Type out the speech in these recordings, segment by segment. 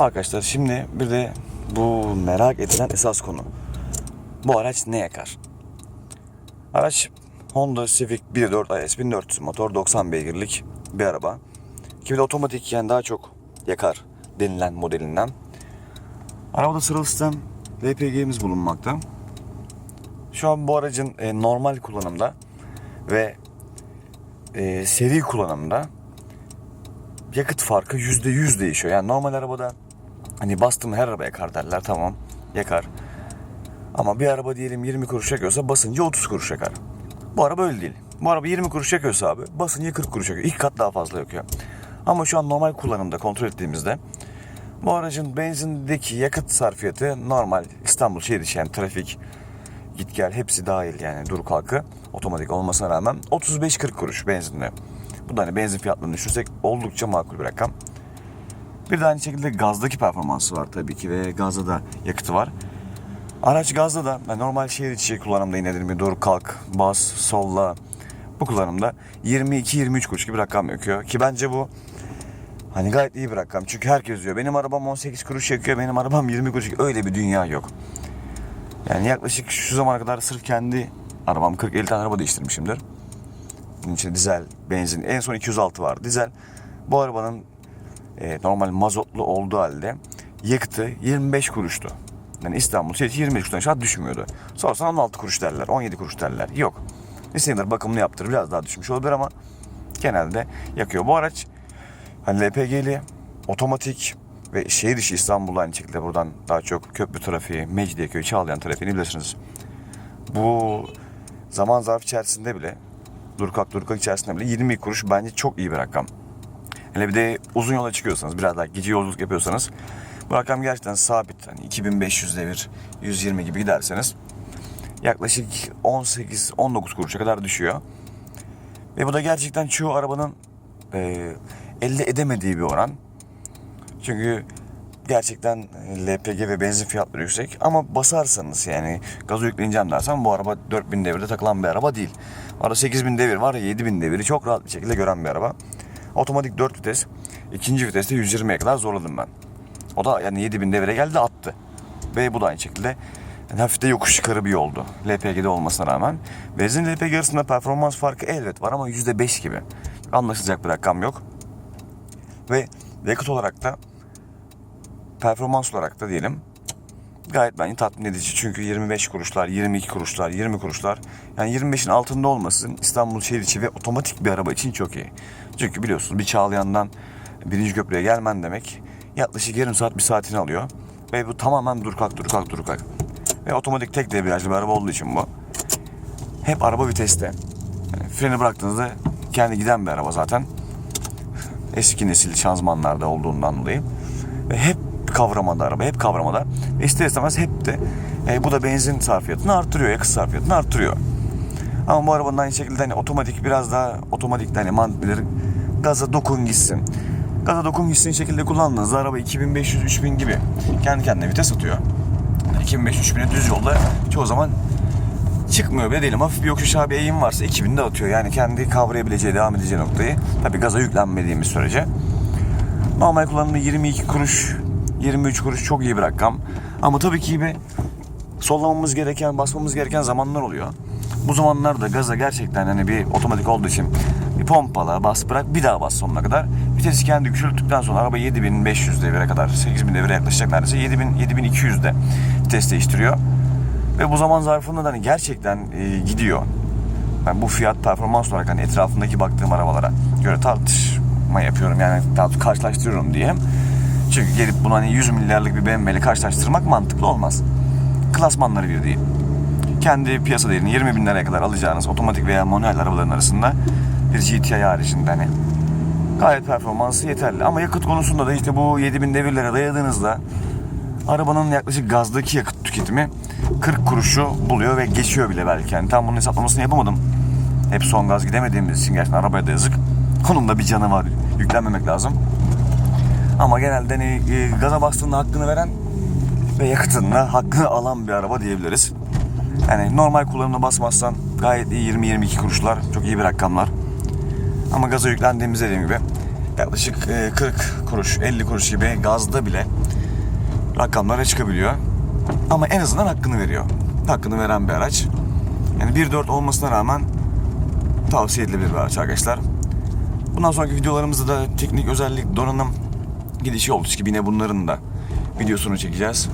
Arkadaşlar şimdi bir de bu merak edilen esas konu. Bu araç ne yakar? Araç Honda Civic 1.4 IS 1400 motor 90 beygirlik bir araba. Ki de otomatik yani daha çok yakar denilen modelinden. Arabada sıralı sistem LPG'miz bulunmakta. Şu an bu aracın e, normal kullanımda ve e, seri kullanımda yakıt farkı %100 değişiyor. Yani normal arabada hani bastım her araba yakar derler tamam yakar. Ama bir araba diyelim 20 kuruş yakıyorsa basınca 30 kuruş yakar. Bu araba öyle değil. Bu araba 20 kuruş yakıyorsa abi basınca 40 kuruş yakıyor. İlk kat daha fazla yakıyor. Ama şu an normal kullanımda kontrol ettiğimizde bu aracın benzindeki yakıt sarfiyatı normal İstanbul şehir içi yani trafik git gel hepsi dahil yani dur kalkı otomatik olmasına rağmen 35-40 kuruş benzinle. Bu da hani benzin fiyatlarını düşünürsek oldukça makul bir rakam. Bir de aynı şekilde gazdaki performansı var tabii ki ve gazda da yakıtı var. Araç gazda da yani normal şehir içi kullanımda yine bir dur kalk bas solla bu kullanımda 22-23 kuruş gibi rakam yakıyor ki bence bu hani gayet iyi bir rakam çünkü herkes diyor benim arabam 18 kuruş yakıyor benim arabam 20 kuruş öyle bir dünya yok. Yani yaklaşık şu zamana kadar sırf kendi arabam 40-50 tane araba değiştirmişimdir. Bunun için dizel, benzin en son 206 var dizel. Bu arabanın e, normal mazotlu olduğu halde yakıtı 25 kuruştu. Yani İstanbul şehir içi 25 kuruştan aşağı düşmüyordu. Sorsan 16 kuruş derler, 17 kuruş derler. Yok. İstediğinler bakımını yaptırır biraz daha düşmüş olabilir ama genelde yakıyor. Bu araç hani LPG'li, otomatik ve şehir dışı İstanbul'da aynı şekilde buradan daha çok köprü trafiği, Mecidiyeköy, Çağlayan trafiğini bilirsiniz. Bu zaman zarfı içerisinde bile Durkak Durkak içerisinde bile 20 kuruş bence çok iyi bir rakam. Hele bir de uzun yola çıkıyorsanız biraz daha gece yolculuk yapıyorsanız bu rakam gerçekten sabit. Hani 2500 devir 120 gibi giderseniz yaklaşık 18-19 kuruşa kadar düşüyor. Ve bu da gerçekten çoğu arabanın e, elde edemediği bir oran. Çünkü gerçekten LPG ve benzin fiyatları yüksek ama basarsanız yani gazı yükleyeceğim dersen bu araba 4000 devirde takılan bir araba değil. Arada 8000 devir var ya 7000 deviri çok rahat bir şekilde gören bir araba. Otomatik 4 vites. ikinci viteste 120'ye kadar zorladım ben. O da yani 7000 devire geldi attı. Ve bu da aynı şekilde yani hafif de yokuş yukarı bir yoldu. LPG'de olmasına rağmen. Benzin LPG arasında performans farkı elbet var ama %5 gibi. Anlaşılacak bir rakam yok. Ve yakıt olarak da performans olarak da diyelim gayet bence tatmin edici. Çünkü 25 kuruşlar, 22 kuruşlar, 20 kuruşlar yani 25'in altında olmasın İstanbul şehir içi ve otomatik bir araba için çok iyi. Çünkü biliyorsunuz bir Çağlayan'dan birinci köprüye gelmen demek yaklaşık yarım saat bir saatini alıyor. Ve bu tamamen dur kalk dur kalk dur kalk. Ve otomatik tek debriyajlı bir araba olduğu için bu. Hep araba viteste. Yani freni bıraktığınızda kendi giden bir araba zaten. Eski nesil şanzımanlarda olduğundan dolayı. Ve hep kavramada araba, hep kavramada. Ve ister istemez hep de e, bu da benzin sarfiyatını arttırıyor, yakıt sarfiyatını arttırıyor. Ama bu arabanın aynı şekilde hani otomatik biraz daha otomatik hani mant bilir gaza dokun gitsin. Gaza dokun gitsin şekilde kullandığınızda araba 2500-3000 gibi kendi kendine vites atıyor. 2500-3000'e düz yolda çoğu zaman çıkmıyor bile değilim. Hafif bir yokuş abi eğim varsa 2000'de atıyor. Yani kendi kavrayabileceği, devam edeceği noktayı. Tabi gaza yüklenmediğimiz sürece. Normal kullanımda 22 kuruş, 23 kuruş çok iyi bir rakam. Ama tabii ki bir sollamamız gereken, basmamız gereken zamanlar oluyor. Bu zamanlarda gaza gerçekten hani bir otomatik olduğu için bir pompala, bas bırak bir daha bas sonuna kadar. Vitesi kendi küçülttükten sonra araba 7500 devire kadar, 8000 devire yaklaşacak neredeyse 7000 7200'de vites değiştiriyor. Ve bu zaman zarfında da hani gerçekten e, gidiyor. Ben bu fiyat performans olarak hani etrafındaki baktığım arabalara göre tartışma yapıyorum yani daha karşılaştırıyorum diye. Çünkü gelip bunu hani 100 milyarlık bir BMW ile karşılaştırmak mantıklı olmaz. Klasmanları bir değil. Kendi piyasa değerini 20 bin liraya kadar alacağınız otomatik veya manuel arabaların arasında bir GTI haricinde hani gayet performansı yeterli. Ama yakıt konusunda da işte bu 7000 devirlere dayadığınızda arabanın yaklaşık gazdaki yakıt tüketimi 40 kuruşu buluyor ve geçiyor bile belki. Yani tam bunun hesaplamasını yapamadım. Hep son gaz gidemediğimiz için gerçekten arabaya da yazık. Onun da bir canı var. Yüklenmemek lazım. Ama genelde hani e, gaza bastığında hakkını veren ve yakıtında hakkını alan bir araba diyebiliriz. Yani normal kullanımda basmazsan gayet iyi 20-22 kuruşlar. Çok iyi bir rakamlar. Ama gaza yüklendiğimizde dediğim gibi yaklaşık e, 40 kuruş, 50 kuruş gibi gazda bile rakamlara çıkabiliyor. Ama en azından hakkını veriyor. Hakkını veren bir araç. Yani 1.4 olmasına rağmen tavsiye edilebilir bir araç arkadaşlar. Bundan sonraki videolarımızda da teknik özellik, donanım gidişi oldu ki yine bunların da videosunu çekeceğiz.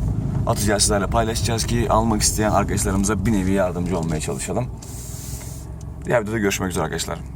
Atacağız sizlerle paylaşacağız ki almak isteyen arkadaşlarımıza bir nevi yardımcı olmaya çalışalım. Diğer videoda görüşmek üzere arkadaşlar.